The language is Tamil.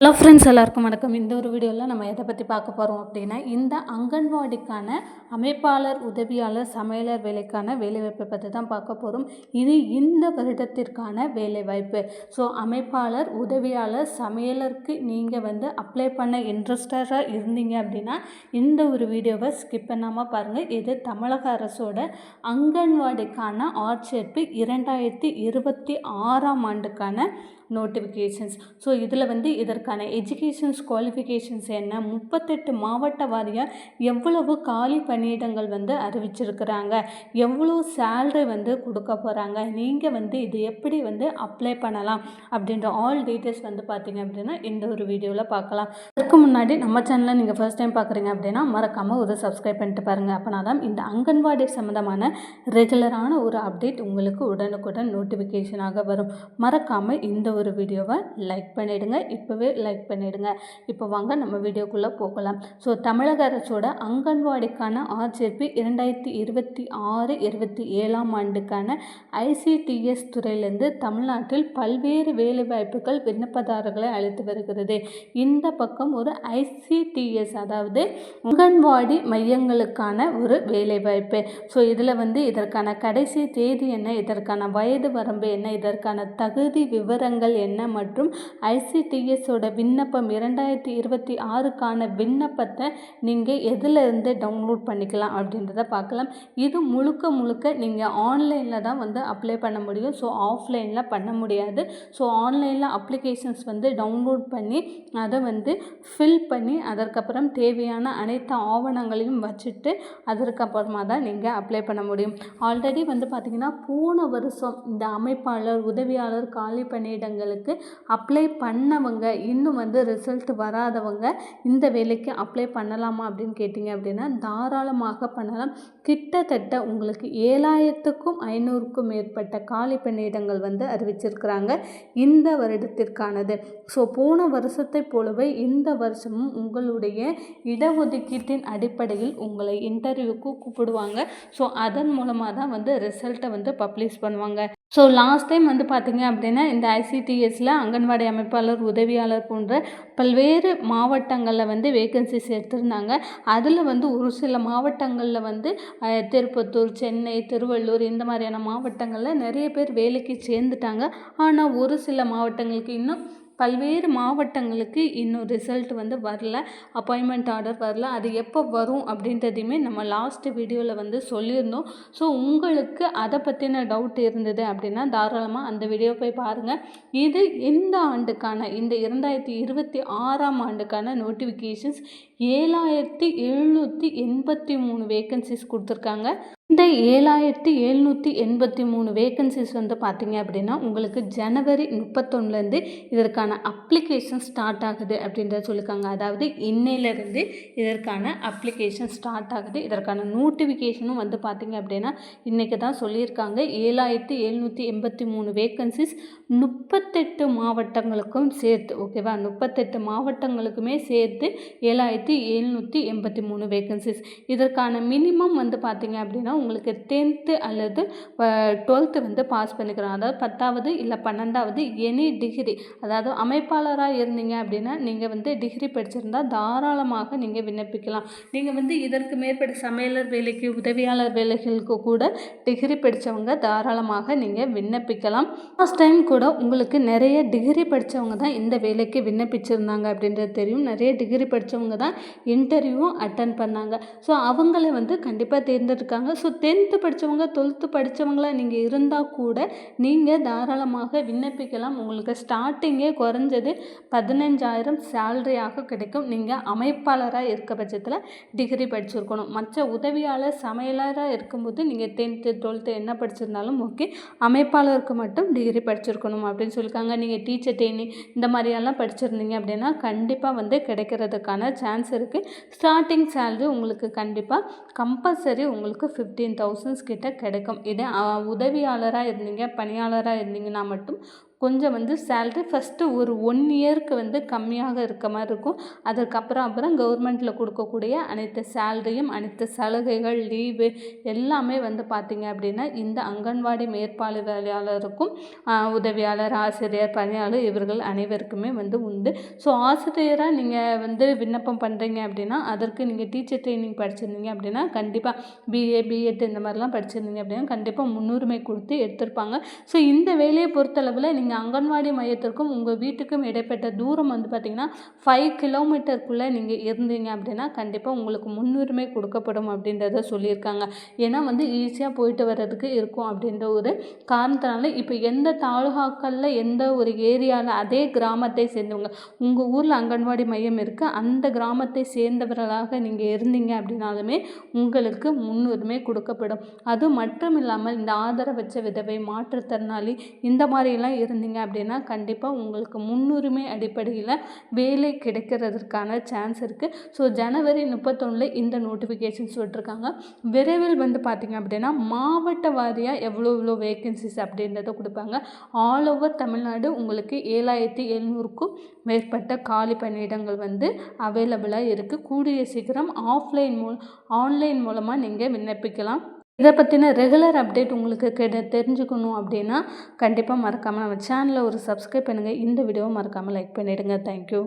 ஹலோ ஃப்ரெண்ட்ஸ் எல்லாருக்கும் வணக்கம். இந்த ஒரு வீடியோவில் நம்ம எதை பற்றி பார்க்க போகிறோம் அப்படின்னா இந்த அங்கன்வாடிக்கான அமைப்பாளர் உதவியாளர் சமையலர் வேலைக்கான வேலைவாய்ப்பை பற்றி தான் பார்க்க போகிறோம் இது இந்த வருடத்திற்கான வேலைவாய்ப்பு. ஸோ அமைப்பாளர் உதவியாளர் சமையலருக்கு நீங்கள் வந்து அப்ளை பண்ண இன்ட்ரெஸ்டடாக இருந்தீங்க அப்படின்னா இந்த ஒரு வீடியோவை ஸ்கிப் பண்ணாமல் பாருங்கள் இது தமிழக அரசோட அங்கன்வாடிக்கான ஆட்சேர்ப்பு இரண்டாயிரத்தி இருபத்தி ஆறாம் ஆண்டுக்கான நோட்டிஃபிகேஷன்ஸ் ஸோ இதில் வந்து இதற்கு அவங்களுக்கான எஜுகேஷன்ஸ் குவாலிஃபிகேஷன்ஸ் என்ன? முப்பத்தெட்டு மாவட்ட வாரியாக எவ்வளவு காலி பணியிடங்கள் வந்து அறிவிச்சிருக்கிறாங்க? எவ்வளோ சேல்ரி வந்து கொடுக்க போகிறாங்க நீங்கள் வந்து இது எப்படி வந்து அப்ளை பண்ணலாம்? அப்படின்ற ஆல் டீட்டெயில்ஸ் வந்து பார்த்தீங்க அப்படின்னா இந்த ஒரு வீடியோவில் பார்க்கலாம். அதுக்கு முன்னாடி நம்ம சேனலை நீங்கள் ஃபர்ஸ்ட் டைம் பார்க்குறீங்க அப்படின்னா மறக்காமல் ஒரு சப்ஸ்கிரைப் பண்ணிட்டு பாருங்கள் அப்போனா தான் இந்த அங்கன்வாடி சம்மந்தமான ரெகுலரான ஒரு அப்டேட் உங்களுக்கு உடனுக்குடன் நோட்டிஃபிகேஷனாக வரும். மறக்காமல் இந்த ஒரு வீடியோவை லைக் பண்ணிவிடுங்க இப்போவே லைக் பண்ணிவிடுங்க இப்போ வாங்க நம்ம வீடியோக்குள்ளே போகலாம். ஸோ தமிழக அரசோட அங்கன்வாடிக்கான ஆட்சேர்ப்பு இரண்டாயிரத்தி இருபத்தி ஆறு இருபத்தி ஏழாம் ஆண்டுக்கான ஐசிடிஎஸ் துறையிலேருந்து தமிழ்நாட்டில் பல்வேறு வேலைவாய்ப்புகள் விண்ணப்பதாரர்களை அழைத்து வருகிறது. இந்த பக்கம் ஒரு ஐசிடிஎஸ் அதாவது அங்கன்வாடி மையங்களுக்கான ஒரு வேலைவாய்ப்பு. ஸோ இதில் வந்து இதற்கான கடைசி தேதி என்ன இதற்கான வயது வரம்பு என்ன இதற்கான தகுதி விவரங்கள் என்ன மற்றும் ஐசிடிஎஸோட விண்ணப்பம் இரண்டாயிரத்தி இருபத்தி ஆறுக்கான விண்ணப்பத்தை நீங்கள் எதிலிருந்து டவுன்லோட் பண்ணிக்கலாம் அப்படின்றத பார்க்கலாம். இது முழுக்க முழுக்க நீங்கள் ஆன்லைனில் தான் வந்து அப்ளை பண்ண முடியும். ஸோ ஆஃப்லைனில் பண்ண முடியாது. ஸோ ஆன்லைனில் அப்ளிகேஷன்ஸ் வந்து டவுன்லோட் பண்ணி அதை வந்து ஃபில் பண்ணி அதற்கப்புறம் தேவையான அனைத்து ஆவணங்களையும் வச்சுட்டு அதற்கப்புறமா தான் நீங்கள் அப்ளை பண்ண முடியும். ஆல்ரெடி வந்து பார்த்திங்கன்னா போன வருஷம் இந்த அமைப்பாளர் உதவியாளர் காலி பணியிடங்களுக்கு அப்ளை பண்ணவங்க இன்னும் வந்து ரிசல்ட் வராதவங்க இந்த வேலைக்கு அப்ளை பண்ணலாமா அப்படின்னு கேட்டிங்க அப்படின்னா தாராளமாக பண்ணலாம். கிட்டத்தட்ட உங்களுக்கு ஏழாயிரத்துக்கும் ஐநூறுக்கும் மேற்பட்ட காலி பணியிடங்கள் வந்து அறிவிச்சிருக்கிறாங்க. இந்த வருடத்திற்கானது. ஸோ போன வருஷத்தை போலவே இந்த வருஷமும் உங்களுடைய இடஒதுக்கீட்டின் அடிப்படையில் உங்களை இன்டர்வியூக்கு கூப்பிடுவாங்க. ஸோ அதன் மூலமாக தான் வந்து ரிசல்ட்டை வந்து பப்ளிஷ் பண்ணுவாங்க. ஸோ லாஸ்ட் டைம் வந்து பார்த்திங்க அப்படின்னா இந்த ஐசிடிஎஸில் அங்கன்வாடி அமைப்பாளர் உதவியாளர் போன்ற பல்வேறு மாவட்டங்களில் வந்து வேகன்சிஸ் எடுத்திருந்தாங்க. அதில் வந்து ஒரு சில மாவட்டங்களில் வந்து திருப்பத்தூர் சென்னை திருவள்ளூர் இந்த மாதிரியான மாவட்டங்களில் நிறைய பேர் வேலைக்கு சேர்ந்துட்டாங்க. ஆனால் ஒரு சில மாவட்டங்களுக்கு இன்னும் பல்வேறு மாவட்டங்களுக்கு இன்னும் ரிசல்ட் வந்து வரல. அப்பாயின்மெண்ட் ஆர்டர் வரல. அது எப்போ வரும் அப்படின்றதையுமே நம்ம லாஸ்ட் வீடியோவில் வந்து சொல்லியிருந்தோம். ஸோ உங்களுக்கு அதை பற்றின டவுட் இருந்தது அப்படின்னா தாராளமாக அந்த வீடியோ போய் பாருங்கள் இது இந்த ஆண்டுக்கான? இந்த இரண்டாயிரத்தி இருபத்தி ஆறாம் ஆண்டுக்கான நோட்டிஃபிகேஷன்ஸ் ஏழாயிரத்தி எழுநூற்றி எண்பத்தி மூணு வேக்கன்சிஸ் கொடுத்துருக்காங்க. இந்த ஏழாயிரத்தி எழுநூற்றி எண்பத்தி மூணு வேக்கன்சிஸ் வந்து பார்த்தீங்க அப்படின்னா உங்களுக்கு ஜனவரி முப்பத்தொன்னுலேருந்து இதற்கான அப்ளிகேஷன் ஸ்டார்ட் ஆகுது அப்படின்றத சொல்லியிருக்காங்க. அதாவது இன்னையிலேருந்து இதற்கான அப்ளிகேஷன் ஸ்டார்ட் ஆகுது. இதற்கான நோட்டிஃபிகேஷனும் வந்து பார்த்தீங்க அப்படின்னா இன்றைக்கி தான் சொல்லியிருக்காங்க. ஏழாயிரத்தி எழுநூற்றி எண்பத்தி மூணு வேக்கன்சிஸ் முப்பத்தெட்டு மாவட்டங்களுக்கும் சேர்த்து ஓகேவா முப்பத்தெட்டு மாவட்டங்களுக்குமே சேர்த்து ஏழாயிரத்தி எழுநூற்றி எண்பத்தி மூணு வேகன்சிஸ் இதற்கான மினிமம் வந்து பார்த்தீங்க அப்படின்னா உங்களுக்கு டென்த்து அல்லது டுவெல்த்து வந்து பாஸ் பண்ணிக்கிறோம் அதாவது பத்தாவது இல்லை பன்னெண்டாவது எனி டிகிரி அதாவது அமைப்பாளராக இருந்தீங்க அப்படின்னா நீங்கள் வந்து டிகிரி படிச்சிருந்தால் தாராளமாக நீங்கள் விண்ணப்பிக்கலாம். நீங்கள் வந்து இதற்கு மேற்பட்ட சமையலர் வேலைக்கு உதவியாளர் வேலைகளுக்கு கூட டிகிரி படித்தவங்க தாராளமாக நீங்கள் விண்ணப்பிக்கலாம். லாஸ்ட் டைம் கூட உங்களுக்கு நிறைய டிகிரி படித்தவங்க தான் இந்த வேலைக்கு விண்ணப்பிச்சிருந்தாங்க அப்படின்றது தெரியும். நிறைய டிகிரி படித்தவங்க தான் இன்டர்வியூவும் அட்டன் பண்ணாங்க. ஸோ அவங்கள வந்து கண்டிப்பாக தேர்ந்தெடுக்காங்க. ஸோ டென்த்து படித்தவங்க டுவெல்த்து படித்தவங்களா நீங்கள் இருந்தால் கூட நீங்கள் தாராளமாக விண்ணப்பிக்கலாம். உங்களுக்கு ஸ்டார்டிங்கே குறைஞ்சது பதினஞ்சாயிரம் சேலரியாக கிடைக்கும். நீங்கள் அமைப்பாளராக இருக்க பட்சத்தில் டிகிரி படிச்சிருக்கணும். மற்ற உதவியாளர் சமையலராக இருக்கும்போது நீங்கள் டென்த்து டுவெல்த்து என்ன படிச்சிருந்தாலும் ஓகே அமைப்பாளருக்கு மட்டும் டிகிரி படிச்சிருக்கணும் அப்படின்னு சொல்லியிருக்காங்க. நீங்கள் டீச்சர் ட்ரெயினிங் இந்த மாதிரியெல்லாம் படிச்சிருந்தீங்க அப்படின்னா கண்டிப்பாக வந்து கிடைக்கிறதுக்கான சான்ஸ் இருக்குது ஸ்டார்டிங் சேலரி உங்களுக்கு கண்டிப்பாக கம்பல்சரி உங்களுக்கு ஃபிஃப்டீன் தௌசண்ட்ஸ் கிட்ட கிடைக்கும். இதே உதவியாளராக இருந்தீங்க பணியாளராக இருந்தீங்கன்னா மட்டும் கொஞ்சம் வந்து சேல்ரி ஃபஸ்ட்டு ஒரு ஒன் இயருக்கு வந்து கம்மியாக இருக்க மாதிரி இருக்கும். அதுக்கப்புறம் அப்புறம் கவர்மெண்ட்டில் கொடுக்கக்கூடிய அனைத்து சேல்ரியும் அனைத்து சலுகைகள் லீவு எல்லாமே வந்து பார்த்திங்க அப்படின்னா இந்த அங்கன்வாடி மேற்பார்வையாளருக்கும் உதவியாளர் ஆசிரியர் பணியாளர் இவர்கள் அனைவருக்குமே வந்து உண்டு. ஸோ ஆசிரியராக நீங்கள் வந்து விண்ணப்பம் பண்ணுறீங்க அப்படின்னா அதற்கு நீங்கள் டீச்சர் ட்ரைனிங் படிச்சிருந்தீங்க அப்படின்னா கண்டிப்பாக பிஏ பிஎட் இந்த மாதிரிலாம் படிச்சிருந்தீங்க அப்படின்னா கண்டிப்பாக முன்னுரிமை கொடுத்து எடுத்திருப்பாங்க. ஸோ இந்த வேலையை பொறுத்தளவில் நீங்கள் நீங்கள் அங்கன்வாடி மையத்திற்கும் உங்கள் வீட்டுக்கும் இடைப்பட்ட தூரம் வந்து பார்த்திங்கன்னா ஃபைவ் கிலோமீட்டருக்குள்ளே நீங்கள் இருந்தீங்க அப்படின்னா கண்டிப்பாக உங்களுக்கு முன்னுரிமை கொடுக்கப்படும் அப்படின்றத சொல்லியிருக்காங்க. ஏன்னா வந்து ஈஸியாக போயிட்டு வர்றதுக்கு இருக்கும் அப்படின்ற ஒரு காரணத்தினால இப்போ எந்த தாலுகாக்களில் எந்த ஒரு ஏரியாவில் அதே கிராமத்தை சேர்ந்தவங்க உங்கள் ஊரில் அங்கன்வாடி மையம் இருக்குது அந்த கிராமத்தை சேர்ந்தவர்களாக நீங்கள் இருந்தீங்க அப்படின்னாலுமே உங்களுக்கு முன்னுரிமை கொடுக்கப்படும். அது மட்டும் இல்லாமல் இந்த ஆதரவச்ச விதவை மாற்றுத்திறனாளி இந்த மாதிரிலாம் இருந்தீங்க அப்படின்னா கண்டிப்பாக உங்களுக்கு முன்னுரிமை அடிப்படையில் வேலை கிடைக்கிறதுக்கான சான்ஸ் இருக்குது ஸோ ஜனவரி முப்பத்தொன்னில் இந்த நோட்டிஃபிகேஷன்ஸ் விட்டுருக்காங்க. விரைவில் வந்து பார்த்திங்க அப்படின்னா மாவட்ட வாரியாக எவ்வளோ எவ்வளோ வேகன்சிஸ் அப்படின்றத கொடுப்பாங்க. ஆல் ஓவர் தமிழ்நாடு உங்களுக்கு ஏழாயிரத்தி எழுநூறுக்கும் மேற்பட்ட காலி பணியிடங்கள் வந்து அவைலபிளாக இருக்குது கூடிய சீக்கிரம் ஆஃப்லைன் மூ ஆன்லைன் மூலமாக நீங்கள் விண்ணப்பிக்கலாம். இதை பற்றின ரெகுலர் அப்டேட் உங்களுக்கு கெட தெரிஞ்சுக்கணும் அப்படின்னா கண்டிப்பாக மறக்காமல் நம்ம சேனலை ஒரு சப்ஸ்கிரைப் பண்ணுங்கள் இந்த வீடியோவை மறக்காமல் லைக் பண்ணிவிடுங்க தேங்க்யூ